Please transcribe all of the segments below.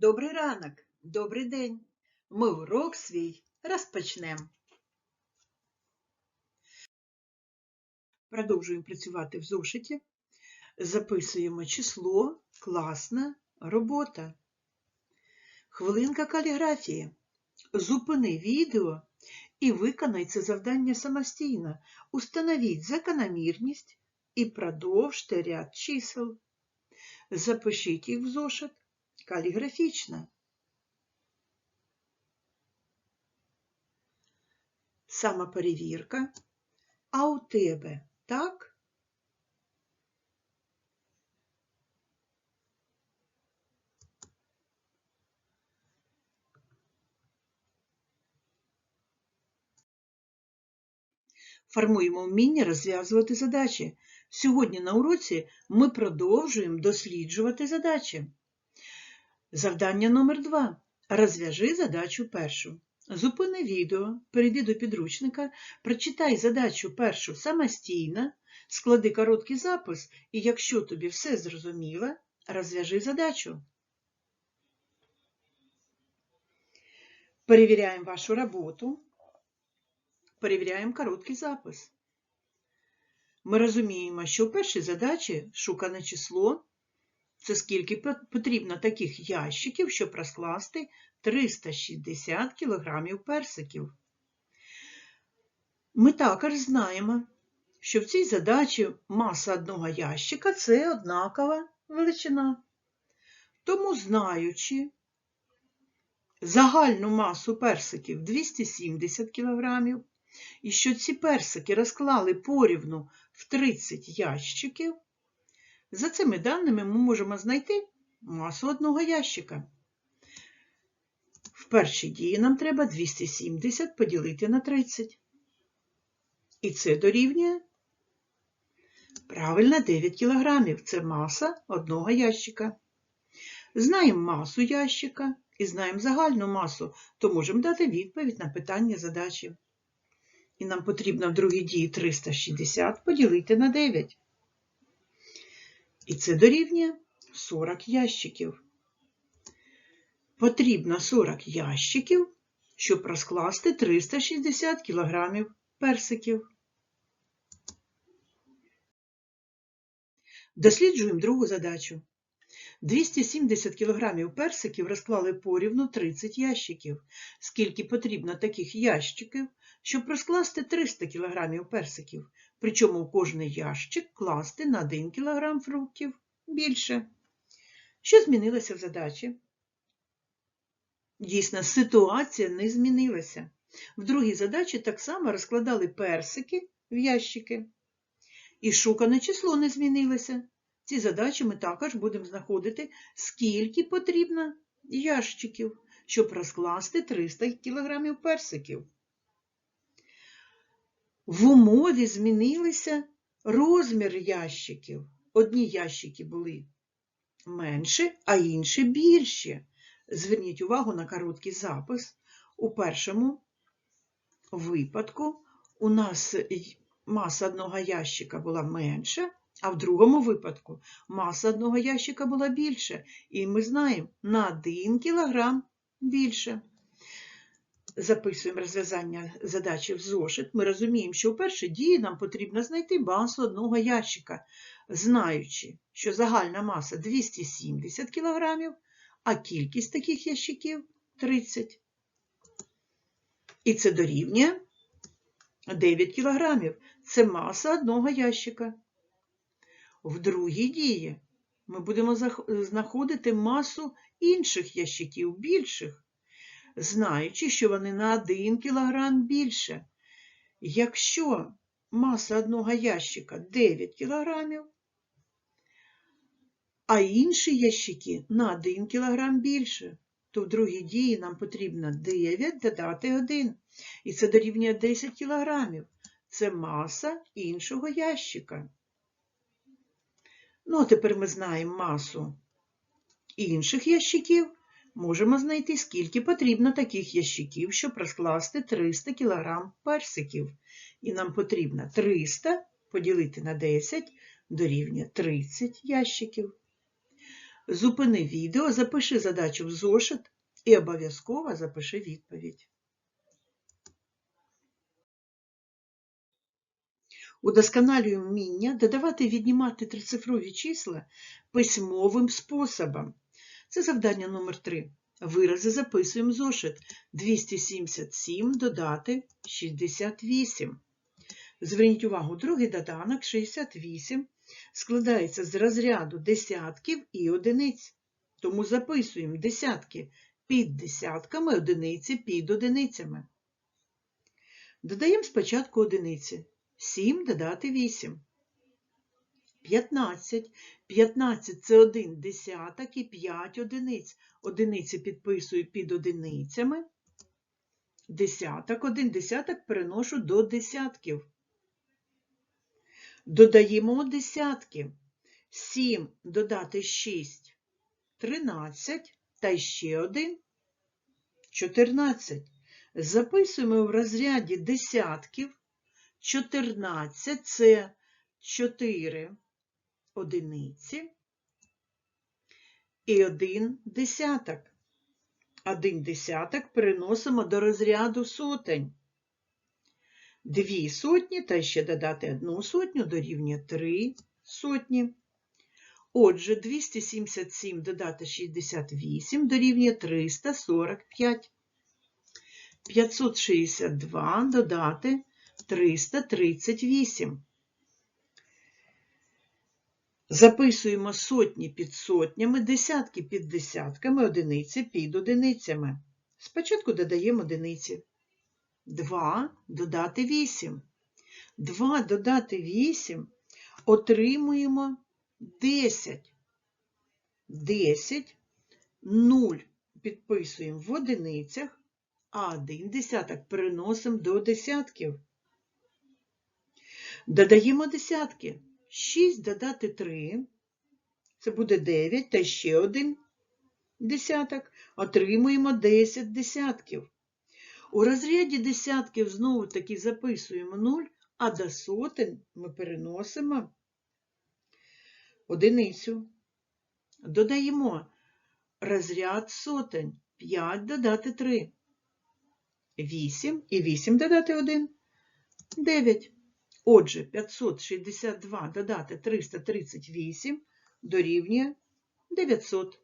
Добрий ранок, добрий день. Ми урок свій розпочнемо. Продовжуємо працювати в зошиті. Записуємо число, класна робота. Хвилинка каліграфії. Зупини відео і виконай це завдання самостійно. Установіть закономірність і продовжте ряд чисел. Запишіть їх в зошит каліграфічно. Самоперевірка. А у тебе так? Формуємо вміння розв'язувати задачі. Сьогодні на уроці ми продовжуємо досліджувати задачі. Завдання номер 2. Розв'яжи задачу першу. Зупини відео, перейди до підручника, прочитай задачу першу самостійно, склади короткий запис і, якщо тобі все зрозуміло, розв'яжи задачу. Перевіряємо вашу роботу. Перевіряємо короткий запис. Ми розуміємо, що у першій задачі шукане число це скільки потрібно таких ящиків, щоб розкласти 360 кг персиків. Ми також знаємо, що в цій задачі маса одного ящика це однакова величина. Тому, знаючи загальну масу персиків 270 кг, і що ці персики розклали порівну в 30 ящиків, за цими даними ми можемо знайти масу одного ящика. В першій дії нам треба 270 поділити на 30. І це дорівнює правильно 9 кг. Це маса одного ящика. Знаємо масу ящика і знаємо загальну масу, то можемо дати відповідь на питання задачі. І нам потрібно в другій дії 360 поділити на 9. І це дорівнює 40 ящиків. Потрібно 40 ящиків, щоб розкласти 360 кг персиків. Досліджуємо другу задачу. 270 кг персиків розклали порівну 30 ящиків. Скільки потрібно таких ящиків, щоб розкласти 300 кг персиків, причому у кожний ящик класти на 1 кг фруктів більше. Що змінилося в задачі? Дійсно, ситуація не змінилася. В другій задачі так само розкладали персики в ящики. І шукане число не змінилося. Ці задачі ми також будемо знаходити, скільки потрібно ящиків, щоб розкласти 300 кг персиків. В умові змінилися розмір ящиків. Одні ящики були менші, а інші більші. Зверніть увагу на короткий запис. У першому випадку у нас маса одного ящика була менша, а в другому випадку маса одного ящика була більша. І ми знаємо, на 1 кг більше. Записуємо розв'язання задачі в зошит. Ми розуміємо, що у першій дії нам потрібно знайти масу одного ящика, знаючи, що загальна маса 270 кг, а кількість таких ящиків 30. І це дорівнює 9 кг. Це маса одного ящика. В другій дії ми будемо знаходити масу інших ящиків більших, знаючи, що вони на 1 кг більше. Якщо маса одного ящика 9 кг, а інші ящики на 1 кг більше, то в другій дії нам потрібно 9 додати 1. І це дорівнює 10 кг. Це маса іншого ящика. Ну, а тепер ми знаємо масу інших ящиків. Можемо знайти, скільки потрібно таких ящиків, щоб розкласти 300 кг персиків. І нам потрібно 300 поділити на 10 дорівнює 30 ящиків. Зупини відео, запиши задачу в зошит і обов'язково запиши відповідь. Удосконалюємо вміння додавати віднімати трицифрові числа письмовим способом. Це завдання номер 3. Вирази записуємо зошит. 277 додати 68. Зверніть увагу, другий доданок 68 складається з розряду десятків і одиниць. Тому записуємо десятки під десятками, одиниці під одиницями. Додаємо спочатку одиниці. 7 додати 8. 15. 15 це 1 десяток і 5 одиниць. Одиниці підписую під одиницями. Десяток, один десяток переношу до десятків. Додаємо десятки. 7 додати 6 – 13, та ще один – 14. Записуємо в розряді десятків. 14 – це 4 одиниці і 1 десяток. Один десяток переносимо до розряду сотень. Дві сотні та ще додати одну сотню дорівнює 3 сотні. Отже, 277 додати 68 дорівнює 345. 562 додати 338. Записуємо сотні під сотнями, десятки під десятками, одиниці під одиницями. Спочатку додаємо одиниці. 2 додати 8. 2 додати 8 отримуємо 10. 10, 0 підписуємо в одиницях, а 1 десяток переносимо до десятків. Додаємо десятки. 6 додати 3, це буде 9, та ще один десяток. Отримуємо 10 десятків. У розряді десятків знову таки записуємо 0, а до сотень ми переносимо одиницю. Додаємо розряд сотень. 5 додати 3. 8 і 8 додати 1. 9. Отже, 562 додати 338 дорівнює 900.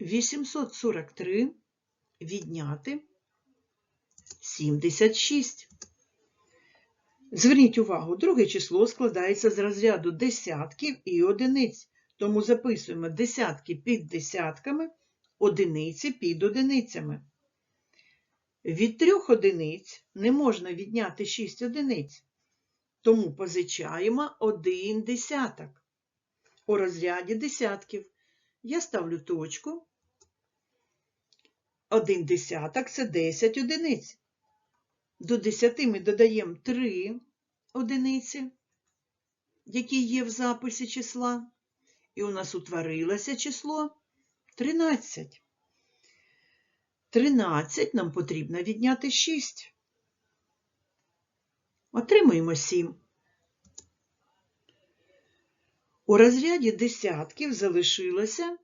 843 відняти 76. Зверніть увагу, друге число складається з розряду десятків і одиниць. Тому записуємо десятки під десятками, одиниці під одиницями. Від трьох одиниць не можна відняти 6 одиниць. Тому позичаємо один десяток. У розряді десятків я ставлю точку. Один десяток це 10 одиниць. До 10 ми додаємо 3 одиниці, які є в записі числа. І у нас утворилося число 13. 13 нам потрібно відняти 6. Отримуємо 7. У розряді десятків залишилося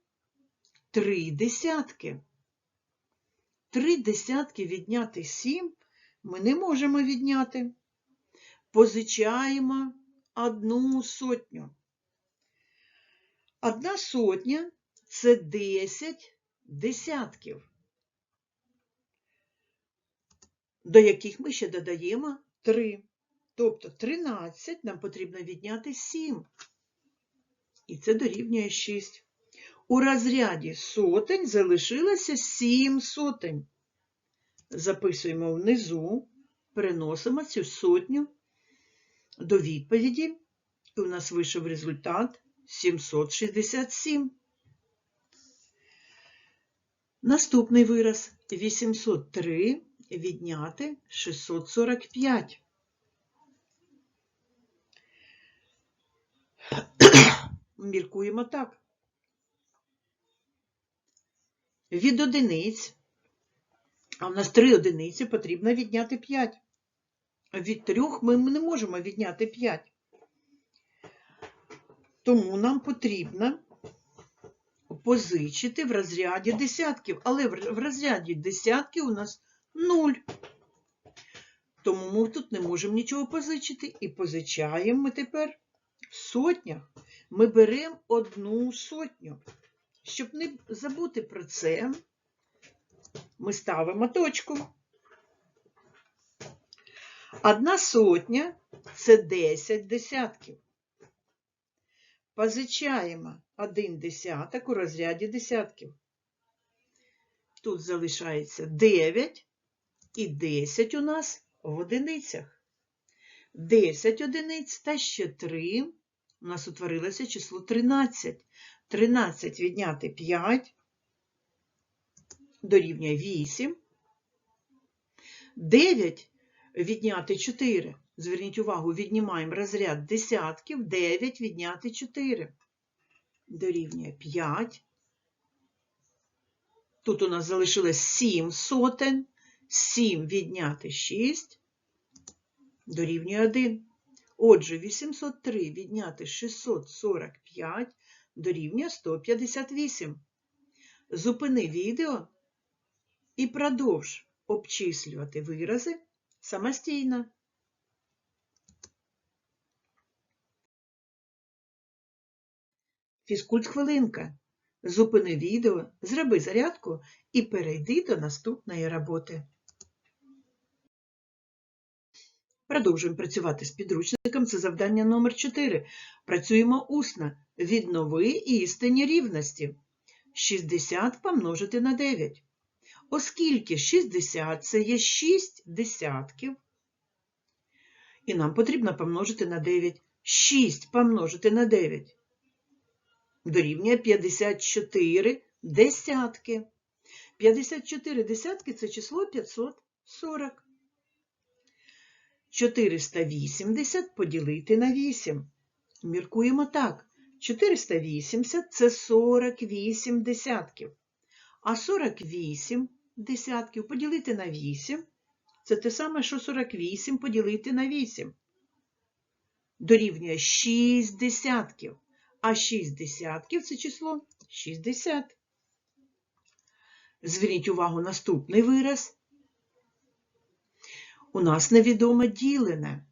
3 десятки. 3 десятки відняти 7 ми не можемо відняти. Позичаємо одну сотню. Одна сотня це 10 десятків, до яких ми ще додаємо 3. Тобто 13 нам потрібно відняти 7. І це дорівнює 6. У розряді сотень залишилося 7 сотень. Записуємо внизу, переносимо цю сотню до відповіді, і у нас вийшов результат 767. Наступний вираз 803 відняти 645. Міркуємо так. Від одиниць, а в нас три одиниці, потрібно відняти 5. Від трьох ми не можемо відняти 5. Тому нам потрібно позичити в розряді десятків, але в розряді десятків у нас 0. Тому ми тут не можемо нічого позичити. І позичаємо ми тепер в сотнях. Ми беремо одну сотню. Щоб не забути про це, ми ставимо точку. Одна сотня це 10 десятків. Позичаємо один десяток у розряді десятків. Тут залишається 9 і 10 у нас в одиницях. 10 одиниць та ще 3. У нас утворилося число 13. 13 відняти 5 дорівнює 8. 9 відняти 4. Зверніть увагу, віднімаємо розряд десятків. 9 відняти 4. Дорівнює 5. Тут у нас залишилось 7 сотень. 7 відняти 6 дорівнює 1. Отже, 803 відняти 645 дорівнює 158. Зупини відео і продовж обчислювати вирази самостійно. Фізкульт хвилинка. Зупини відео, зроби зарядку і перейди до наступної роботи. Продовжуємо працювати з підручником. Це завдання номер 4. Працюємо усно. Віднови істинні рівності. 60 помножити на 9. Оскільки 60 це є 6 десятків, і нам потрібно помножити на 9. 6 помножити на 9 дорівнює 54 десятки. 54 десятки це число 540. 480 поділити на 8. Міркуємо так. 480 це 48 десятків. А 48 десятків поділити на 8 це те саме, що 48 поділити на 8. Дорівнює 6 десятків. А 6 десятків це число 60. Зверніть увагу наступний вираз. У нас невідоме ділене.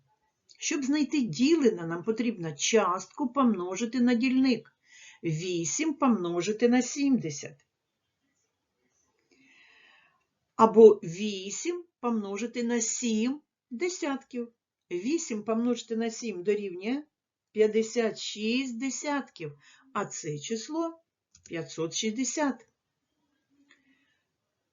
Щоб знайти ділене, нам потрібно частку помножити на дільник. 8 помножити на 70. Або 8 помножити на 7 десятків. 8 помножити на 7 дорівнює 56 десятків, а це число 560.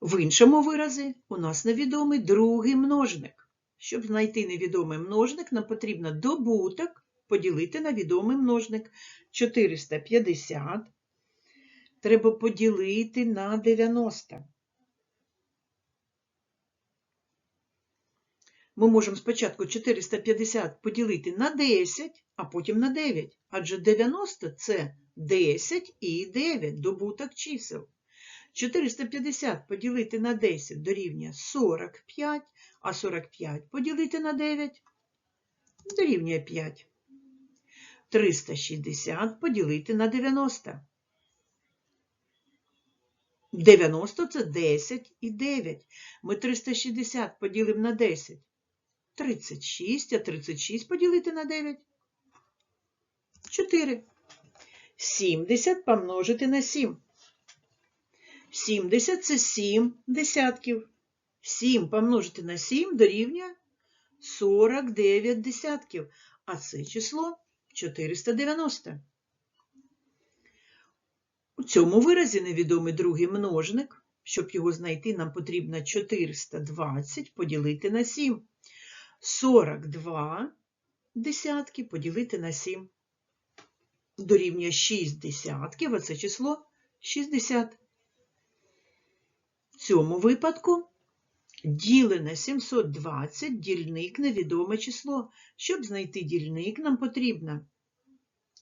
В іншому виразі у нас невідомий другий множник. Щоб знайти невідомий множник, нам потрібно добуток поділити на відомий множник. 450 треба поділити на 90. Ми можемо спочатку 450 поділити на 10, а потім на 9. Адже 90 це 10 і 9, добуток чисел. 450 поділити на 10 дорівнює 45, а 45 поділити на 9 дорівнює 5. 360 поділити на 90. 90 це 10 і 9. Ми 360 поділимо на 10. 36, а 36 поділити на 9. 4. 70 помножити на 7. 70 це 7 десятків. 7 помножити на 7 дорівнює 49 десятків. А це число 490. У цьому виразі невідомий другий множник. Щоб його знайти, нам потрібно 420 поділити на 7. 42 десятки поділити на 7. Дорівнює 6 десятків, а це число 60. В цьому випадку ділене 720 дільник невідоме число. Щоб знайти дільник, нам потрібно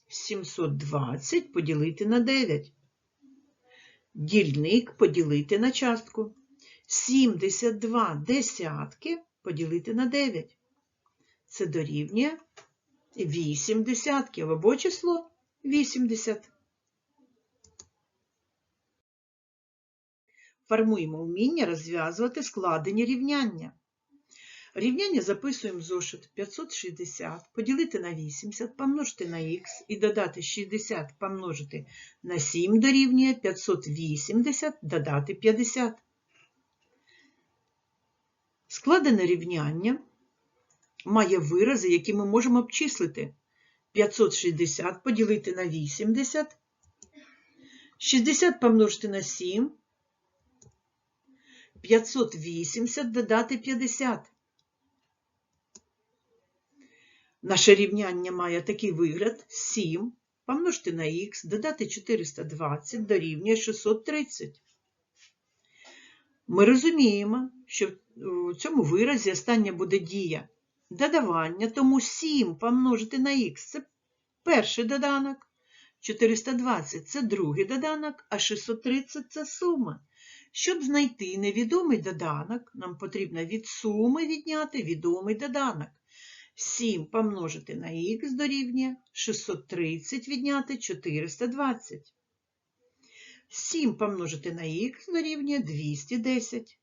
720 поділити на 9. Дільник поділити на частку. 72 десятки поділити на 9. Це дорівнює 8 десятків або число 80. Формуємо вміння розв'язувати складені рівняння. Рівняння записуємо в зошит 560, поділити на 80, помножити на х і додати 60 помножити на 7 дорівнює 580 додати 50. Складене рівняння має вирази, які ми можемо обчислити. 560 поділити на 80, 60 помножити на 7, 580 додати 50. Наше рівняння має такий вигляд 7 помножити на х, додати 420 дорівнює 630. Ми розуміємо, що в цьому виразі остання буде дія додавання, тому 7 помножити на х це перший доданок, 420 це другий доданок, а 630 це сума. Щоб знайти невідомий доданок, нам потрібно від суми відняти відомий доданок. 7 помножити на х дорівнює 630 відняти 420. 7 помножити на х дорівнює 210.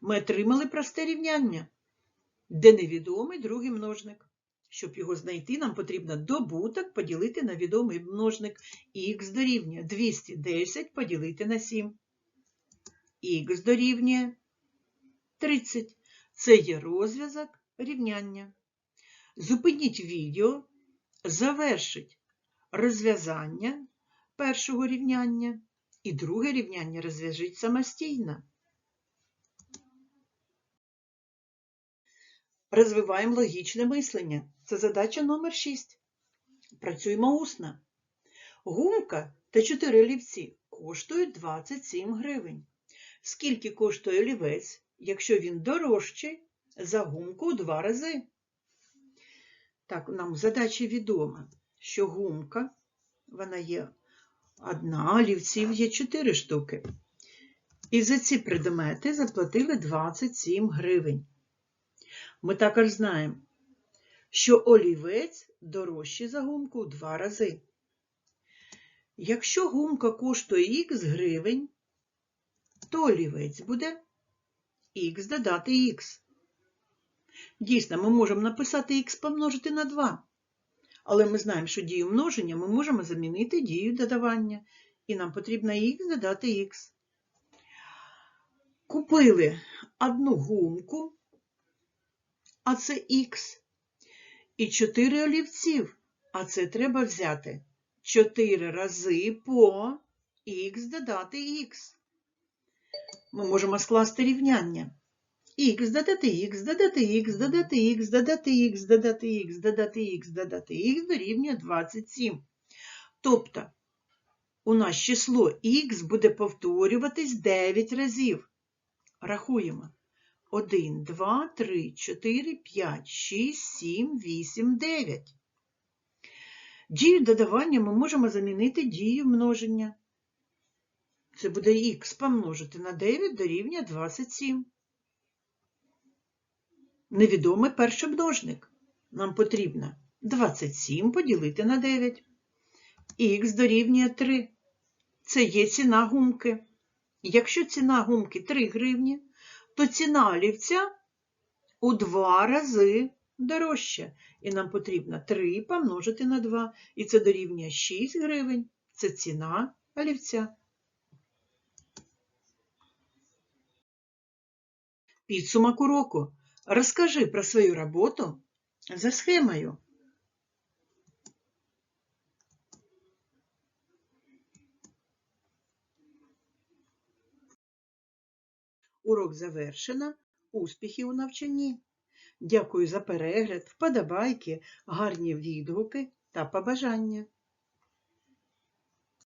Ми отримали просте рівняння, де невідомий другий множник. Щоб його знайти, нам потрібно добуток поділити на відомий множник. Х дорівнює 210 поділити на 7. Х дорівнює 30. Це є розв'язок рівняння. Зупиніть відео, завершить розв'язання першого рівняння і друге рівняння розв'яжіть самостійно. Розвиваємо логічне мислення. Це задача номер 6. Працюємо усно. Гумка та 4 олівці коштують 27 гривень. Скільки коштує олівець, якщо він дорожчий за гумку у два рази? Так, нам в задачі відомо, що гумка, вона є одна, олівців є 4 штуки. І за ці предмети заплатили 27 гривень. Ми також знаємо, що олівець дорожчий за гумку у два рази. Якщо гумка коштує х гривень, то олівець буде х додати х. Дійсно, ми можемо написати х помножити на 2. Але ми знаємо, що дію множення ми можемо замінити дію додавання. І нам потрібно х додати х. Купили одну гумку, а це х. І 4 олівців, а це треба взяти 4 рази по х додати х. Ми можемо скласти рівняння. Х додати х, додати х, додати х, додати х, додати х, додати х, додати х дорівнює 27. Тобто у нас число х буде повторюватись 9 разів. Рахуємо. 1, 2, 3, 4, 5, 6, 7, 8, 9. Дію додавання ми можемо замінити дію множення. Це буде х помножити на 9 дорівнює 27. Невідомий перший множник. Нам потрібно 27 поділити на 9. Х дорівнює 3. Це є ціна гумки. Якщо ціна гумки 3 гривні, то ціна олівця у 2 рази дорожча. І нам потрібно 3 помножити на 2. І це дорівнює 6 гривень. Це ціна олівця. Підсумок уроку. Розкажи про свою роботу за схемою. Урок завершено. Успіхів у навчанні. Дякую за перегляд, вподобайки, гарні відгуки та побажання.